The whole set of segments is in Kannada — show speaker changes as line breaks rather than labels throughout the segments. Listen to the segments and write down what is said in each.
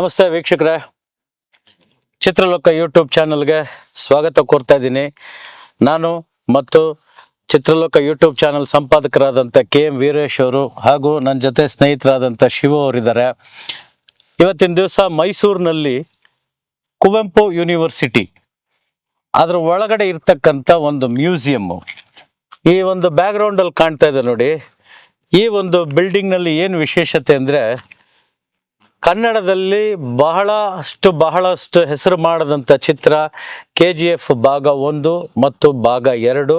ನಮಸ್ತೆ ವೀಕ್ಷಕರೇ. ಚಿತ್ರಲೋಕ ಯೂಟ್ಯೂಬ್ ಚಾನಲ್ಗೆ ಸ್ವಾಗತ ಕೋರ್ತಾ ಇದ್ದೀನಿ. ನಾನು ಮತ್ತು ಚಿತ್ರಲೋಕ ಯೂಟ್ಯೂಬ್ ಚಾನಲ್ ಸಂಪಾದಕರಾದಂಥ ಕೆ ಎಂ ವೀರೇಶ್ ಅವರು ಹಾಗೂ ನನ್ನ ಜೊತೆ ಸ್ನೇಹಿತರಾದಂಥ ಶಿವ ಅವರಿದ್ದಾರೆ. ಇವತ್ತಿನ ದಿವಸ ಮೈಸೂರಿನಲ್ಲಿ ಕುವೆಂಪು ಯೂನಿವರ್ಸಿಟಿ ಅದರ ಒಳಗಡೆ ಇರ್ತಕ್ಕಂಥ ಒಂದು ಮ್ಯೂಸಿಯಮ್ಮು ಈ ಒಂದು ಬ್ಯಾಕ್ಗ್ರೌಂಡಲ್ಲಿ ಕಾಣ್ತಾ ಇದೆ ನೋಡಿ. ಈ ಒಂದು ಬಿಲ್ಡಿಂಗ್ನಲ್ಲಿ ಏನು ವಿಶೇಷತೆ ಅಂದ್ರೆ ಕನ್ನಡದಲ್ಲಿ ಬಹಳಷ್ಟು ಬಹಳಷ್ಟು ಹೆಸರು ಮಾಡಿದಂಥ ಚಿತ್ರ ಕೆ ಜಿ ಎಫ್ ಭಾಗ ಒಂದು ಮತ್ತು ಭಾಗ ಎರಡು.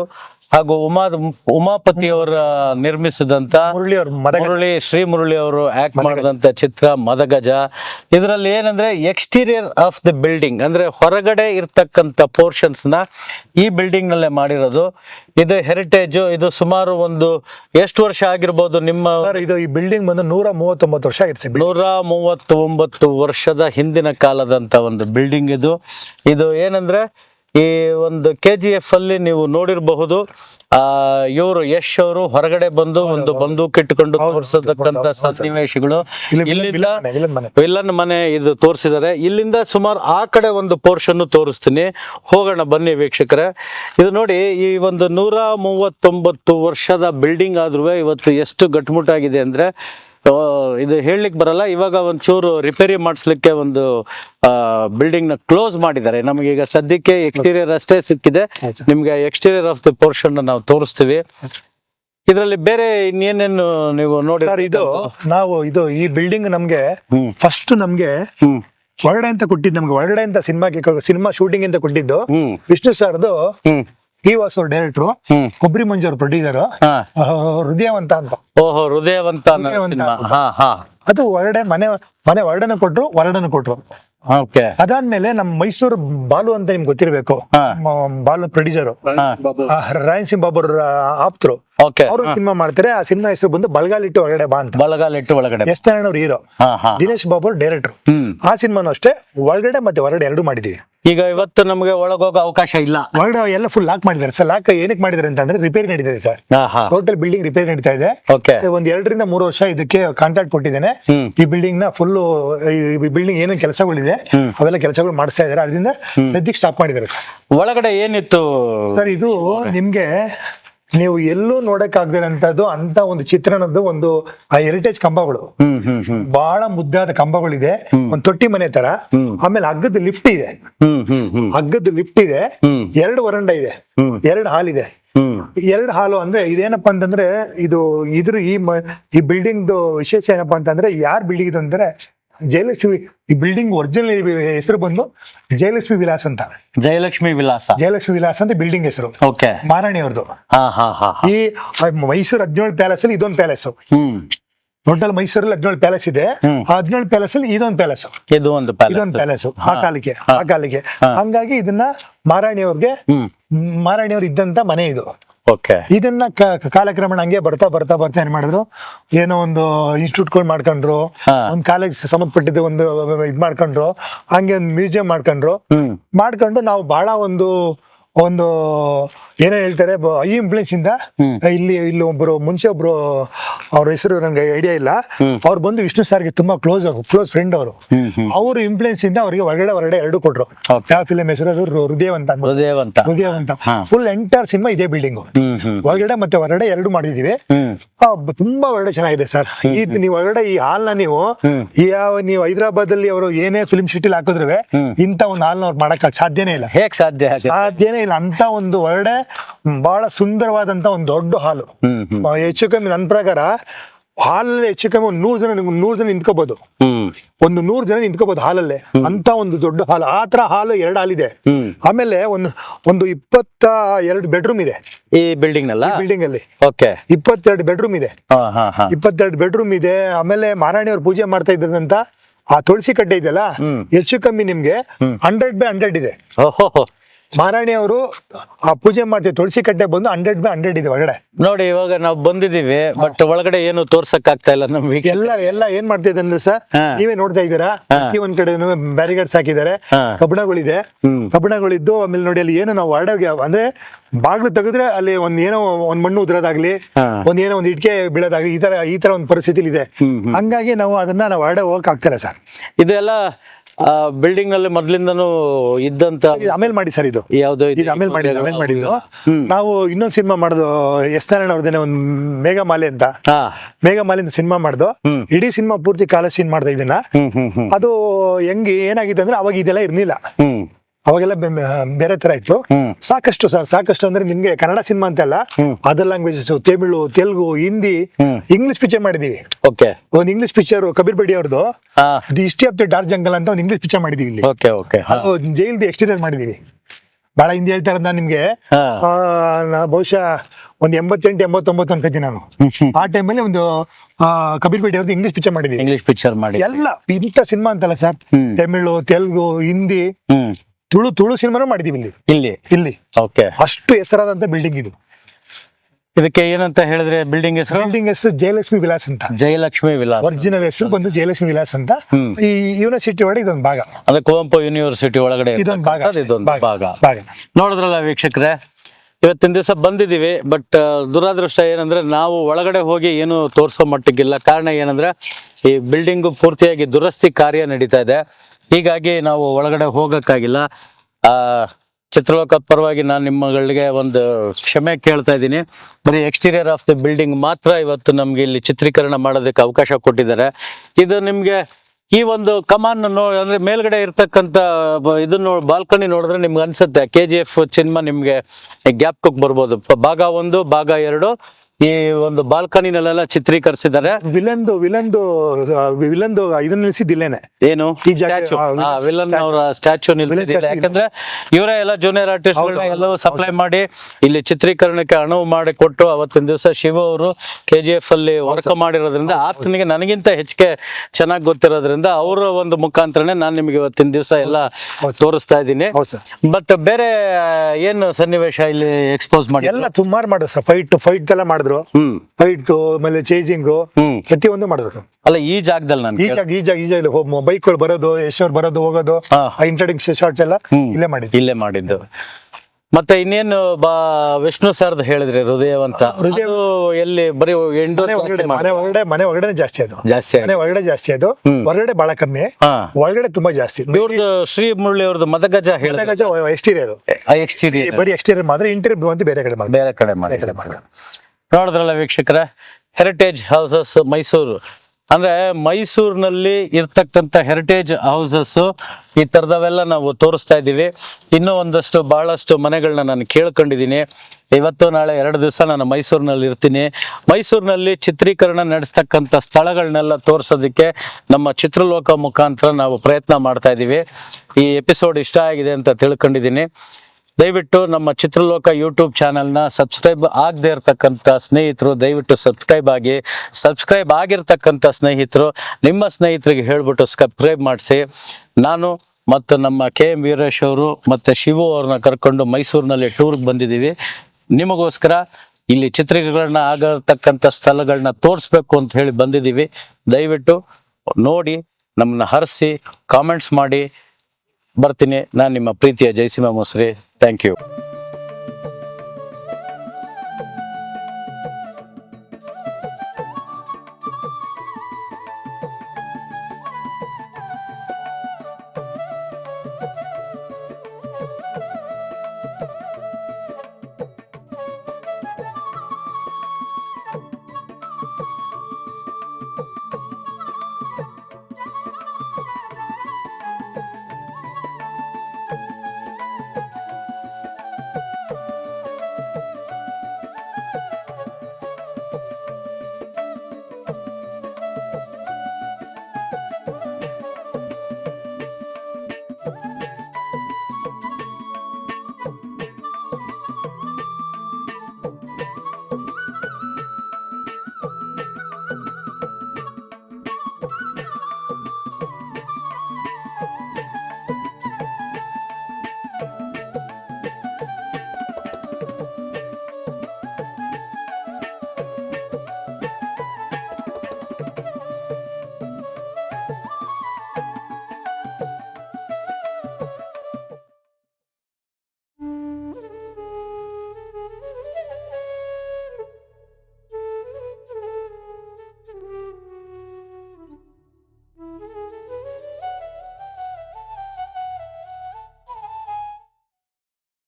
ಹಾಗೂ ಉಮಾ ಉಮಾಪತಿ ಅವರ ನಿರ್ಮಿಸಿದಂತ
ಮುರಳಿ ಅವ್ರ ಮದ
ಮುರಳಿ ಶ್ರೀ ಮುರಳಿ ಅವರು ಆಕ್ಟ್ ಮಾಡಿದಂತ ಚಿತ್ರ ಮದಗಜ. ಇದರಲ್ಲಿ ಏನಂದ್ರೆ ಎಕ್ಸ್ಟೀರಿಯರ್ ಆಫ್ ದ ಬಿಲ್ಡಿಂಗ್ ಅಂದ್ರೆ ಹೊರಗಡೆ ಇರ್ತಕ್ಕಂತ ಪೋರ್ಷನ್ಸ್ನ ಈ ಬಿಲ್ಡಿಂಗ್ ನಲ್ಲೇ ಮಾಡಿರೋದು. ಇದು ಹೆರಿಟೇಜ್ ಇದು ಸುಮಾರು ಒಂದು ಎಷ್ಟು ವರ್ಷ ಆಗಿರ್ಬೋದು ನಿಮ್ಮ
ಇದು ಈ ಬಿಲ್ಡಿಂಗ್ ಬಂದು ನೂರ ಮೂವತ್ತೊಂಬತ್ತು ವರ್ಷ ಆಗಿರ್ತದೆ
ನೂರ ಮೂವತ್ತೊಂಬತ್ತು ವರ್ಷದ ಹಿಂದಿನ ಕಾಲದಂತ ಒಂದು ಬಿಲ್ಡಿಂಗ್ ಇದು. ಇದು ಏನಂದ್ರೆ ಈ ಒಂದು ಕೆ ಜಿ ಎಫ್ ಅಲ್ಲಿ ನೀವು ನೋಡಿರಬಹುದು ಆ ಇವರು ಯಶ್ ಅವರು ಹೊರಗಡೆ ಬಂದು ಒಂದು ಬಂದೂಕ್ ಇಟ್ಟುಕೊಂಡು ತೋರಿಸತಕ್ಕಂತ ಸನ್ನಿವೇಶಗಳು.
ಇಲ್ಲಿ
ಇಲ್ಲಿಂದ
ವಿಲನ್ ಮನೆ,
ಇದು ತೋರಿಸಿದ್ದಾರೆ. ಇಲ್ಲಿಂದ ಸುಮಾರು ಆ ಕಡೆ ಒಂದು ಪೋರ್ಷನ್ ತೋರಿಸ್ತೀನಿ. ಹೋಗೋಣ ಬನ್ನಿ ವೀಕ್ಷಕರೇ. ಇದು ನೋಡಿ ಈ ಒಂದು ನೂರ ಮೂವತ್ತೊಂಬತ್ತು ವರ್ಷದ ಬಿಲ್ಡಿಂಗ್ ಆದ್ರೂ ಇವತ್ತು ಎಷ್ಟು ಗಟ್ಮುಟ್ಟಾಗಿದೆ ಅಂದ್ರೆ ಇದು ಹೇಳಲಿಕ್ಕೆ ಬರಲ್ಲ. ಇವಾಗ ಒಂಚೂರು ರಿಪೇರಿ ಮಾಡಿಸ್ಲಿಕ್ಕೆ ಒಂದು ಬಿಲ್ಡಿಂಗ್ನ ಕ್ಲೋಸ್ ಮಾಡಿದ್ದಾರೆ. ನಮಗೆ ಈಗ ಸದ್ಯಕ್ಕೆ ಎಕ್ಸ್ಟೀರಿಯರ್ ಅಷ್ಟೇ ಸಿಕ್ಕಿದೆ. ನಿಮ್ಗೆ ಎಕ್ಸ್ಟೀರಿಯರ್ ಆಫ್ ದಿ ಪೋರ್ಷನ್ ನಾವು ತೋರಿಸ್ತೀವಿ. ಇದರಲ್ಲಿ ಬೇರೆ ಇನ್ನೇನೇನು ನೀವು ನೋಡಿ
ಇದು ನಾವು ಇದು ಈ ಬಿಲ್ಡಿಂಗ್ ನಮ್ಗೆ. ಫಸ್ಟ್ ನಮ್ಗೆ
ಹ್ಮ್.
ಹೊರಗಡೆ ಅಂತ ಕೊಟ್ಟಿದ್ದು ನಮ್ಗೆ ಹೊರಗಡೆ ಅಂತ ಸಿನಿಮಾಗೆ ಸಿನಿಮಾ ಶೂಟಿಂಗ್ ಅಂತ ಕೊಟ್ಟಿದ್ದು ವಿಷ್ಣು ಸರ್ದು ಈ ವಾಸ್ ಅವ್ರ ಡೈರೆಕ್ಟ್ರು ಕೊಬ್ಬರಿ ಮಂಜು ಅವ್ರ ಪ್ರೊಡ್ಯೂಸರ್ ಹೃದಯವಂತ ಅಂತ.
ಓಹೋ ಹೃದಯವಂತ
ಅದು ಹೊರಡೆ ಮನೆ ಮನೆ ಹೊರಡನ ಕೊಟ್ರು ಹೊರಡನ ಕೊಟ್ರು. ಅದಾದ್ಮೇಲೆ ನಮ್ ಮೈಸೂರು ಬಾಲು ಅಂತ ನಿಮ್ಗೆ ಗೊತ್ತಿರ್ಬೇಕು. ಬಾಲು ಪ್ರೊಡ್ಯೂಸರ್ ರಾಯನ್ ಸಿಂಗ್ ಬಾಬು. ಆಪ್ತರು.
ಓಕೆ.
ಅವರು ಸಿನಿಮಾ ಮಾಡ್ತಾರೆ ಆ ಸಿನಿಮಾ ಹೆಸರು ಬಂದು ಬಲಗಾಲಿಟ್ಟು ಒಳಗಡೆ ಬಾ ಅಂತ.
ಬಲಗಾಲಿಟ್ಟು ಒಳಗಡೆ.
ಎಸ್ ನಾರಾಯಣ ಅವ್ರ ಹೀರೋ. ದಿನೇಶ್ ಬಾಬು ಡೈರೆಕ್ಟರ್ ಆ ಸಿನಿಮಾನು ಅಷ್ಟೇ ಒಳಗಡೆ ಮತ್ತೆ ಹೊರಗಡೆ ಎರಡು ಮಾಡಿದೀವಿ
ಈಗ ಇವತ್ತು ನಮಗೆ ಒಳಗೋಗೋ ಅವಕಾಶ ಇಲ್ಲ.
ಒಳಗಡೆ ಎಲ್ಲ ಫುಲ್ ಲಾಕ್ ಮಾಡಿದ್ದಾರೆ. ಸರ್ ಲಾಕ್ ಏನಕ್ಕೆ ಮಾಡಿದ್ದಾರೆ ಅಂತಂದ್ರೆ ರಿಪೇರಿ ನಡೀತಿದೆ ಸರ್
ಹಾ ಹಾ
ಟೋಟಲ್ ಬಿಲ್ಡಿಂಗ್ ರಿಪೇರಿ ನಡೀತಾ ಇದೆ. ಒಂದ್ ಎರಡರಿಂದ ಮೂರು ವರ್ಷ ಇದಕ್ಕೆ ಕಾಂಟ್ರಾಕ್ಟ್ ಕೊಟ್ಟಿದ್ದೇನೆ. ಈ ಬಿಲ್ಡಿಂಗ್ನ ಫುಲ್ ಈ ಬಿಲ್ಡಿಂಗ್ ಏನೇನು ಕೆಲಸಗಳಿದೆ ಅವೆಲ್ಲ ಕೆಲಸಗಳು ಮಾಡಿಸ್ತಾ ಇದಾರೆ ಅದರಿಂದ ಸದ್ಯಕ್ಕೆ ಸ್ಟಾಪ್ ಮಾಡಿದ್ದಾರೆ
ಒಳಗಡೆ ಏನಿತ್ತು?
ಸರ್ ಇದು ನಿಮ್ಗೆ ನೀವು ಎಲ್ಲೂ ನೋಡಕ್ ಆಗದಿರಂತದ್ದು ಅಂತ ಒಂದು ಚಿತ್ರಣದ್ದು ಒಂದು ಆ ಹೆರಿಟೇಜ್ ಕಂಬಗಳು. ಬಹಳ ಮುದ್ದಾದ ಕಂಬಗಳಿದೆ. ಒಂದ್ ತೊಟ್ಟಿ ಮನೆ ತರ. ಆಮೇಲೆ ಹಗ್ಗದ ಲಿಫ್ಟ್ ಇದೆ. ಹಗ್ಗದ ಲಿಫ್ಟ್ ಇದೆ. ಎರಡು ವರಂಡ ಇದೆ. ಎರಡು ಹಾಲ್ ಇದೆ ಎರಡು ಹಾಲು ಅಂದ್ರೆ ಇದೇನಪ್ಪ ಅಂತಂದ್ರೆ ಇದು ಇದ್ರ ಈ ಈ ಬಿಲ್ಡಿಂಗ್ ವಿಶೇಷ ಏನಪ್ಪಾ ಅಂತಂದ್ರೆ ಯಾರ್ ಬಿಲ್ಡಿಂಗ್ ಇದು ಅಂದ್ರೆ ಜಯಲಕ್ಷ್ಮಿ ಈ ಬಿಲ್ಡಿಂಗ್ ಒರಿಜಿನಲ್ ಹೆಸರು ಬಂದು ಜಯಲಕ್ಷ್ಮಿ ವಿಲಾಸ್ ಅಂತ.
ಜಯಲಕ್ಷ್ಮಿ ವಿಲಾಸ.
ಜಯಲಕ್ಷ್ಮಿ ವಿಲಾಸ್ ಅಂತ ಬಿಲ್ಡಿಂಗ್ ಹೆಸರು.
ಓಕೆ
ಮಾರಾಣಿ ಅವ್ರದ್ದು. ಈ ಮೈಸೂರು ಹದಿನೇಳು ಪ್ಯಾಲೇಸ್ ಅಲ್ಲಿ ಇದೊಂದು ಪ್ಯಾಲೇಸ್ ಟೋಟಲ್ ಮೈಸೂರಲ್ಲಿ ಹದಿನೇಳು ಪ್ಯಾಲೇಸ್ ಇದೆ. ಆ ಹದಿನೇಳು ಪ್ಯಾಲೇಸ್ ಅಲ್ಲಿ ಇದೊಂದು ಪ್ಯಾಲೇಸ್
ಇದು ಒಂದು ಪ್ಯಾಲೇಸ್
ಇದೊಂದು ಪ್ಯಾಲೇಸ್ ಆ ಕಾಲಕ್ಕೆ ಆ ಕಾಲಕ್ಕೆ. ಹಂಗಾಗಿ ಇದನ್ನ ಮಾರಾಣಿ ಅವ್ರಿಗೆ ಮಾರಾಣಿ ಅವ್ರು ಇದ್ದಂತ ಮನೆ ಇದು.
ಓಕೆ
ಇದನ್ನ ಕ- ಕಾಲಕ್ರಮೇಣ ಹಂಗೆ ಬರ್ತಾ ಬರ್ತಾ ಬರ್ತಾ ಏನ್ ಮಾಡಿದ್ರು? ಏನೋ ಒಂದು ಇನ್ಸ್ಟಿಟ್ಯೂಟ್ ಮಾಡ್ಕೊಂಡ್ರು. ಒಂದು ಕಾಲೇಜ್ ಸಂಬಂಧಪಟ್ಟಿದ್ದು ಒಂದು ಇದ್ ಮಾಡ್ಕೊಂಡ್ರು ಹಂಗೆ ಒಂದು ಮ್ಯೂಸಿಯಂ ಮಾಡ್ಕೊಂಡ್ರು. ಮಾಡ್ಕೊಂಡು ನಾವು ಬಹಳ ಒಂದು ಒಂದು ಏನೋ ಹೇಳ್ತಾರೆ ಬ- ಈ ಇಂದ ಇಲ್ಲಿ ಇಲ್ಲಿ ಒಬ್ರು ಮುಂಚೆ ಒಬ್ರು ಅವ್ರ ಹೆಸರು ನಂಗೆ ಐಡಿಯಾ ಇಲ್ಲ. ಅವ್ರು ಬಂದು ವಿಷ್ಣು ಸರ್ಗೆ ತುಂಬಾ ಕ್ಲೋಸ್ ಕ್ಲೋಸ್ ಫ್ರೆಂಡ್ ಅವರು. ಅವ್ರ ಇನ್ಫ್ಲೂಯೆನ್ಸ್ ಇಂದ ಅವರಿಗೆ ಹೊರಗಡೆ ಹೊರಗಡೆ ಎರಡು ಕೊಟ್ರು.
Okay.
ಯಾವ ಫಿಲಂ ಹೆಸರು ಅದು ಹೃ- ಹೃದಯವಂತ ಅಂದ್ಬಿಟ್ಟು.
ಹೃದಯವಂತ.
ಹೃದಯವಂತ.
ಹಾ.
ಫುಲ್ ಎಂಟರ್ ಸಿನಿಮಾ ಇದೇ ಬಿಲ್ಡಿಂಗ್
ಹ್ಮ್ ಹ್ಮ್.
ಒಳಗಡೆ ಮತ್ತೆ ಹೊರಗಡೆ ಎರಡು ಮಾಡಿದೀವಿ.
ಹ್ಮ್.
ಆ, ಬ- ತುಂಬಾ ಒಳ್ಳೆ ಚೆನ್ನಾಗಿದೆ ಸರ್. ಈ ನೀವು ಒಳಗಡೆ ಈ ಹಾಲ್ನ ನೀವು. ಈ ಯಾವ ನೀವು ಹೈದರಾಬಾದ್ ಅಲ್ಲಿ ಅವರು ಏನೇ ಫಿಲ್ಮ್ ಸಿಟಿಲಿ ಹಾಕಿದ್ರೆ. ಇಂತ ಒಂದು ಹಾಲ್ ಅವ್ರು ಮಾಡಕ್ ಸಾಧ್ಯನೇ ಇಲ್ಲ.
ಹೇಗ್ ಸಾಧ್ಯ ಆಗುತ್ತೆ?
ಸಾಧ್ಯನೇ ಇಲ್ಲ. ಅಂತ ಒಂದು ಒಳ್ಳೆ ಬಹಳ ಸುಂದರವಾದಂತ ಒಂದು ದೊಡ್ಡ ಹಾಲು. ಹೆಚ್ಚು ಕಮ್ಮಿ ನನ್ನ ಪ್ರಕಾರ ಹಾಲಲ್ಲಿ ಹೆಚ್ಚು ಕಮ್ಮಿ ಒಂದು ನೂರು ಜನ ನೂರು ಜನ ನಿಂತ್ಕೋಬಹುದು ಒಂದು ನೂರು ಜನ ನಿಂತ್ಕೋಬಹುದು ಹಾಲಲ್ಲೇ. ಅಂತ ಒಂದು ದೊಡ್ಡ ಹಾಲು. ಆ ತರ ಹಾಲು ಎರಡು ಹಾಲಿದೆ. ಆಮೇಲೆ ಒಂದು ಒಂದು ಇಪ್ಪತ್ತ ಎರಡು ಬೆಡ್ರೂಮ್ ಇದೆ.
ಈ ಬಿಲ್ಡಿಂಗ್ ನಲ್ಲ
ಬಿಲ್ಡಿಂಗ್ ಅಲ್ಲಿ.
ಓಕೆ
ಇಪ್ಪತ್ತೆರಡು ಬೆಡ್ರೂಮ್ ಇದೆ. ಇಪ್ಪತ್ತೆರಡು ಬೆಡ್ರೂಮ್ ಇದೆ. ಆಮೇಲೆ ಮಾರಾಣಿ ಅವ್ರು ಪೂಜೆ ಮಾಡ್ತಾ ಇದ್ದಂತ ಆ ತುಳಸಿ ಕಟ್ಟೆ ಇದೆಯಲ್ಲ. ಹೆಚ್ಚು ಕಮ್ಮಿ ನಿಮ್ಗೆ ಹಂಡ್ರೆಡ್ ಬೈ ಹಂಡ್ರೆಡ್ ಇದೆ. ಮಹಾರಾಣಿ ಅವರು ಆ ಪೂಜೆ ಮಾಡ್ತೀವಿ ತುಳಸಿ ಕಟ್ಟೆ ಬಂದು ಹಂಡ್ರೆಡ್ ಬೈ ಹಂಡ್ರೆಡ್ ಇದೆ ಒಳಗಡೆ
ನೋಡಿ ಇವಾಗ ನಾವು ಬಂದಿದೀವಿ ಬಟ್ ಒಳಗಡೆ ಏನು ತೋರ್ಸಕ್ ಆಗ್ತಾ ಇಲ್ಲ ನಮ್ಗೆ
ಎಲ್ಲ ಎಲ್ಲ ಏನ್ ಮಾಡ್ತಿದೆ ಅಂದ್ರೆ ಸರ್. ನೀವೇ ನೋಡ್ತಾ ಇದ್ದೀರಾ ಈ ಒಂದ್ ಕಡೆ ಬ್ಯಾರಿಗೇಡ್ಸ್ ಹಾಕಿದ್ದಾರೆ. ಕಬ್ಬಣಗಳಿದೆ. ಕಬ್ಬಣಗಳಿದ್ದು ಆಮೇಲೆ ನೋಡಿ ಅಲ್ಲಿ ಏನು ನಾವು ಹೊರಡೋಗಿ ಅಂದ್ರೆ ಬಾಗ್ಲು ತೆಗೆದ್ರೆ ಅಲ್ಲಿ ಒಂದ್ ಏನೋ ಒಂದ್ ಮಣ್ಣು ಉದ್ರೋದಾಗ್ಲಿ. ಒಂದ್ ಏನೋ ಒಂದ್ ಇಟ್ಕೆ ಬೀಳೋದಾಗ್ಲಿ ಈ ತರ ಈ ತರ ಒಂದ್ ಪರಿಸ್ಥಿತಿ ಇದೆ. ಹಂಗಾಗಿ ನಾವು ಅದನ್ನ ನಾವು ಹೊರಡೆ ಹೋಗಕ್ ಆಗ್ತಿಲ್ಲ ಸರ್
ಇದೆಲ್ಲ ಬಿಲ್ಡಿಂಗ್ನಲ್ಲಿ ಮೊದ್ಲಿಂದನೂ ಇದ್ದಂತ
ಇದು ಆಮೇಲೆ ಮಾಡಿ ಸರ್ ಇದು.
ಯಾವ್ದು
ಇದು. ಆಮೇಲೆ ಮಾಡಿದ್ದು ಆಮೇಲೆ ಮಾಡಿದ್ದು. ನಾವು ಇನ್ನೊಂದು ಸಿನಿಮಾ ಮಾಡೋದು ಎಸ್ ನಾರಾಯಣ ಒಂದು ಒಂದ್ ಮೇಘಮಾಲೆ ಅಂತ. ಮೇಘಮಾಲೆ ಅಂತ ಸಿನಿಮಾ ಮಾಡ್ದು. ಇಡೀ ಸಿನಿಮಾ ಪೂರ್ತಿ ಕಾಲ ಸೀನ್ ಮಾಡ್ದ ಇದನ್ನ. ಅದು ಹೆಂಗ್ ಏನಾಗಿತ್ತು ಅಂದ್ರೆ ಅವಾಗ ಇದೆಲ್ಲ ಇರ್ಲಿಲ್ಲ. ಅವಾಗೆಲ್ಲ ಬೇರೆ ತರ ಇತ್ತು. ಸಾಕಷ್ಟು ಸರ್ ಸಾಕಷ್ಟು ಅಂದ್ರೆ ನಿಮ್ಗೆ ಕನ್ನಡ ಸಿನಿಮಾ
ಅಂತ
ಅಲ್ಲ other languages Tamil Telugu
Hindi.
English picture ಮಾಡಿದೀವಿ.
ಓಕೆ
ಒಂದ್ ಇಂಗ್ಲಿಷ್ ಪಿಕ್ಚರ್ ಕಬೀರ್ ಬಡಿ ಅವ್ರದ್ದು the history of the dark jungle ಅಂತ ಒಂದು ಇಂಗ್ಲಿಷ್ ಪಿಕ್ಚರ್ ಮಾಡಿದೀವಿ ಇಲ್ಲಿ.
ಓಕೆ ಓಕೆ
ಜೈಲ್ದು ಎಕ್ಸ್ಟೀರಿಯರ್ ಮಾಡಿದೀವಿ. ಬಹಳ ಹಿಂದಿ ಹೇಳ್ತಾರ ಇರೋದು ನಿಮ್ಗೆ ಬಹುಶಃ ಒಂದ್ ಎಂಬತ್ತೆಂಟು ಎಂಬತ್ತೊಂಬತ್ತು ಅನ್ಕೋತೀನಿ ನಾನು. ಆ ಟೈಮಲ್ಲಿ ಒಂದು ಆ, ಕಬೀರ್ ಬೇಡಿ ಅವ್ರದ್ದು ಇಂಗ್ಲಿಷ್ ಪಿಕ್ಚರ್ ಮಾಡಿದೀವಿ.
ಇಂಗ್ಲಿಷ್ ಪಿಕ್ಚರ್ ಮಾಡಿ
ಎಲ್ಲ ಇಂಥ ಸಿನಿಮಾ ಅಂತಲ್ಲ ಸರ್. ತಮಿಳು ತೆಲುಗು ಹಿಂದಿ. ತುಳು ತುಳು ಸಿನಿಮಾನು ಮಾಡಿದೀವಿ ಇಲ್ಲಿ.
ಇಲ್ಲಿ?
ಇಲ್ಲಿ.
ಓಕೆ
ಅಷ್ಟು ಹೆಸರಾದಂತ ಬಿಲ್ಡಿಂಗ್ ಇದು.
ಇದಕ್ಕೆ ಏನಂತ ಹೇಳಿದ್ರೆ ಬಿಲ್ಡಿಂಗ್ ಹೆಸರು?
ಬಿಲ್ಡಿಂಗ್ ಹೆಸರು ಜಯಲಕ್ಷ್ಮಿ ವಿಲಾಸ್ ಅಂತ.
ಜಯಲಕ್ಷ್ಮಿ ವಿಲಾಸ್.
ಒರಿಜಿನಲ್ ಹೆಸರು ಬಂದು ಜಯಲಕ್ಷ್ಮಿ ವಿಲಾಸ್ ಅಂತ. ಈ ಯೂನಿವರ್ಸಿಟಿ ಒಳಗೆ ಇದೊಂದು ಭಾಗ.
ಅಂದ್ರೆ ಕುವೆಂಪು ಯೂನಿವರ್ಸಿಟಿ ಒಳಗಡೆ
ಇದೊಂದು ಭಾಗ.
ಇದೊಂದು
ಭಾಗ.
ಭಾಗ. ನೋಡಿದ್ರಲ್ಲ ವೀಕ್ಷಕರೇ ಇವತ್ತಿನ ದಿವಸ ಬಂದಿದ್ದೀವಿ ಬಟ್ ದುರಾದೃಷ್ಟ ಏನಂದ್ರೆ ನಾವು ಒಳಗಡೆ ಹೋಗಿ ಏನು ತೋರಿಸೋ ಮಟ್ಟಿಗಿಲ್ಲ. ಕಾರಣ ಏನಂದ್ರೆ ಈ ಬಿಲ್ಡಿಂಗು ಪೂರ್ತಿಯಾಗಿ ದುರಸ್ತಿ ಕಾರ್ಯ ನಡೀತಾ ಇದೆ. ಹೀಗಾಗಿ ನಾವು ಒಳಗಡೆ ಹೋಗಕ್ಕಾಗಿಲ್ಲ. ಆ, ಚಿತ್ರಲೋಕ ಪರವಾಗಿ ನಾನು ನಿಮ್ಮಗಳಿಗೆ ಒಂದು ಕ್ಷಮೆ ಕೇಳ್ತಾ ಇದ್ದೀನಿ. ಬರೀ ಎಕ್ಸ್ಟೀರಿಯರ್ ಆಫ್ ದಿ ಬಿಲ್ಡಿಂಗ್ ಮಾತ್ರ ಇವತ್ತು ನಮ್ಗೆ ಇಲ್ಲಿ ಚಿತ್ರೀಕರಣ ಮಾಡೋದಕ್ಕೆ ಅವಕಾಶ ಕೊಟ್ಟಿದ್ದಾರೆ. ಇದು ನಿಮ್ಗೆ ಈ ಒಂದು ಕಮಾನ್ ಅಂದ್ರೆ ಮೇಲ್ಗಡೆ ಇರ್ತಕ್ಕಂತ ಇದನ್ನ ಬಾಲ್ಕನಿ ನೋಡಿದ್ರೆ ನಿಮ್ಗೆ ಅನ್ಸುತ್ತೆ. ಕೆ ಜಿ ಎಫ್ ಸಿನಿಮಾ ನಿಮ್ಗೆ ಗ್ಯಾಪ್ ಬರ್ಬೋದು. ಪ- ಭಾಗ ಒಂದು, ಭಾಗ ಎರಡು. ಈ ಒಂದು ಬಾಲ್ಕನಿನಲ್ಲೆಲ್ಲ ಚಿತ್ರೀಕರಿಸಿದ್ದಾರೆ.
ವಿಲನ್ದು ವಿಲನ್ದು ವಿಲನ್ದು ಇದನ್ನ ನಿಲ್ಸಿದ್ದಿಲ್ಲೇನೆ
ಏನು?
ಈ
ಸ್ಟ್ಯಾಚು
ವಿಲನ್
ಅವರ ಸ್ಟ್ಯಾಚು
ನಿಲ್ಸಿದ್ದಿಲ್ಲ
ಯಾಕಂದ್ರೆ ಇವರೇ ಎಲ್ಲ ಜೂನಿಯರ್ ಆರ್ಟಿಸ್ಟ್ ಎಲ್ಲವೂ ಸಪ್ಲೈ ಮಾಡಿ ಇಲ್ಲಿ ಚಿತ್ರೀಕರಣಕ್ಕೆ ಅನುವು ಮಾಡಿ ಕೊಟ್ಟು ಅವತ್ತಿನ ದಿವಸ ಶಿವ ಅವರು ಕೆ ಜಿ ಎಫ್ ಅಲ್ಲಿ ವರ್ಕ್ ಮಾಡಿರೋದ್ರಿಂದ ಆತನಿಗೆ ನನಗಿಂತ ಹೆಚ್ಚಿಗೆ ಚೆನ್ನಾಗಿ ಗೊತ್ತಿರೋದ್ರಿಂದ ಅವರ ಒಂದು ಮುಖಾಂತರನೇ ನಾನು ನಿಮಗೆ ಇವತ್ತಿನ ದಿವಸ ಎಲ್ಲ ತೋರಿಸ್ತಾ ಇದ್ದೀನಿ. ಬಟ್ ಬೇರೆ ಏನು ಸನ್ನಿವೇಶ ಇಲ್ಲಿ ಎಕ್ಸ್ಪೋಸ್ ಮಾಡಿ
ಎಲ್ಲ ಸುಮಾರು ಮಾಡಿದ್ರು ಫೈಟ್ ಫೈಟ್ ಎಲ್ಲ ಮಾಡಿದ್ರು.
ಹ್ಮ್.
ಫೈಟ್ ಆಮೇಲೆ ಚೇಜಿಂಗ್
ಪ್ರತಿ
ಒಂದು ಮಾಡಿದ್ರು
ಅಲ್ಲ ಈ ಜಾಗದಲ್ಲಿ ನಾನು
ಈ ಜಾಗ ಈ ಜಾಗ ಈ ಜಾಗ ಬೈಕ್ಗಳು ಬರೋದು ಯಶೋರ್ ಬರೋದು ಹೋಗೋದು ಇಂಟ್ರಡಿಂಗ್ ಶಾರ್ಟ್ಸ್ ಎಲ್ಲ ಇಲ್ಲೇ ಮಾಡಿದ್ವಿ
ಇಲ್ಲೇ ಮಾಡಿದ್ದು. ಮತ್ತೆ ಇನ್ನೇನು ಬಾ ವಿಷ್ಣು ಸರ್ ಹೇಳಿದ್ರಿ ಹೃದಯವಂತ
ಹೃದಯ-
ಎಲ್ಲಿ ಬರೀ ಎಂಡೋ
ಮನೆ ಒಳಗಡೆ ಮನೆ ಒಳಗಡೆ ಜಾಸ್ತಿ ಅದು.
ಜಾಸ್ತಿ
ಮನೆ ಒಳಗಡೆ ಜಾಸ್ತಿ ಅದು. ಹೊರಗಡೆ ಬಹಳ ಕಮ್ಮಿ. ಒಳಗಡೆ ತುಂಬಾ ಜಾಸ್ತಿ.
ಇವ್ರದ್ದು ಶ್ರೀ ಮುರಳಿ ಅವ್ರದ್ದು ಮದಗಜ ಹೇಳಿದ
ಎಕ್ಸ್ಟೀರಿಯರ್
ಎಕ್ಸ್ಟೀರಿಯರ್
ಬರೀ ಎಕ್ಸ್ಟೀರಿಯರ್ ಮಾತ್ರ. ಇಂಟೀರಿಯರ್ ಬಂದು ಬೇರೆ ಕಡೆ ಮಾಡಿ
ಬೇರೆ ಕಡೆ ಮಾಡಿ ನೋಡಿದ್ರಲ್ಲ ವೀಕ್ಷಕರ ಹೆರಿಟೇಜ್ ಹೌಸಸ್ ಮೈಸೂರು. ಅಂದ್ರೆ ಮೈಸೂರಿನಲ್ಲಿ ಇರ್ತಕ್ಕಂಥ ಹೆರಿಟೇಜ್ ಹೌಸಸ್ ಈ ತರದವೆಲ್ಲ ನಾವು ತೋರಿಸ್ತಾ ಇದ್ದೀವಿ. ಇನ್ನೂ ಒಂದಷ್ಟು ಬಹಳಷ್ಟು ಮನೆಗಳನ್ನ ನಾನು ಕೇಳ್ಕೊಂಡಿದ್ದೀನಿ. ಇವತ್ತು ನಾಳೆ ಎರಡು ದಿವಸ ನಾನು ಮೈಸೂರಿನಲ್ಲಿ ಇರ್ತೀನಿ. ಮೈಸೂರಿನಲ್ಲಿ ಚಿತ್ರೀಕರಣ ನಡೆಸ್ತಕ್ಕಂಥ ಸ್ಥಳಗಳನ್ನೆಲ್ಲ ತೋರಿಸೋದಕ್ಕೆ ನಮ್ಮ ಚಿತ್ರಲೋಕ ಮುಖಾಂತರ ನಾವು ಪ್ರಯತ್ನ ಮಾಡ್ತಾ ಇದ್ದೀವಿ. ಈ ಎಪಿಸೋಡ್ ಇಷ್ಟ ಆಗಿದೆ ಅಂತ ತಿಳ್ಕೊಂಡಿದ್ದೀನಿ. ದಯವಿಟ್ಟು ನಮ್ಮ ಚಿತ್ರಲೋಕ ಯೂಟ್ಯೂಬ್ ಚಾನೆಲ್ನ ಸಬ್ಸ್ಕ್ರೈಬ್ ಆಗದೆ ಇರತಕ್ಕಂಥ ಸ್ನೇಹಿತರು, ದಯವಿಟ್ಟು ಸಬ್ಸ್ಕ್ರೈಬ್ ಆಗಿ, ಸಬ್ಸ್ಕ್ರೈಬ್ ಆಗಿರ್ತಕ್ಕಂಥ ಸ್ನೇಹಿತರು, ನಿಮ್ಮ ಸ್ನೇಹಿತರಿಗೆ ಹೇಳ್ಬಿಟ್ಟು ಸಬ್ಸ್ಕ್ರೈಬ್ ಮಾಡಿಸಿ. ನಾನು ಮತ್ತು ನಮ್ಮ ಕೆ ಎಂ ವೀರೇಶ್ ಅವರು ಮತ್ತು ಶಿವು ಅವ್ರನ್ನ ಕರ್ಕೊಂಡು ಮೈಸೂರಿನಲ್ಲಿ ಟೂರ್ಗೆ ಬಂದಿದ್ದೀವಿ. ನಿಮಗೋಸ್ಕರ ಇಲ್ಲಿ ಚಿತ್ರಿಕೆಗಳನ್ನ ಆಗಿರ್ತಕ್ಕಂಥ ಸ್ಥಳಗಳನ್ನ ತೋರಿಸ್ಬೇಕು ಅಂತ ಹೇಳಿ ಬಂದಿದ್ದೀವಿ. ದಯವಿಟ್ಟು ನೋಡಿ, ನಮ್ಮನ್ನ ಹರಿಸಿ ಕಾಮೆಂಟ್ಸ್ ಮಾಡಿ. ಬರ್ತೀನಿ. ನಾನು ನಿಮ್ಮ ಪ್ರೀತಿಯ ಜಯಸಿಂಹ ಮೊಸರಿ. Thank you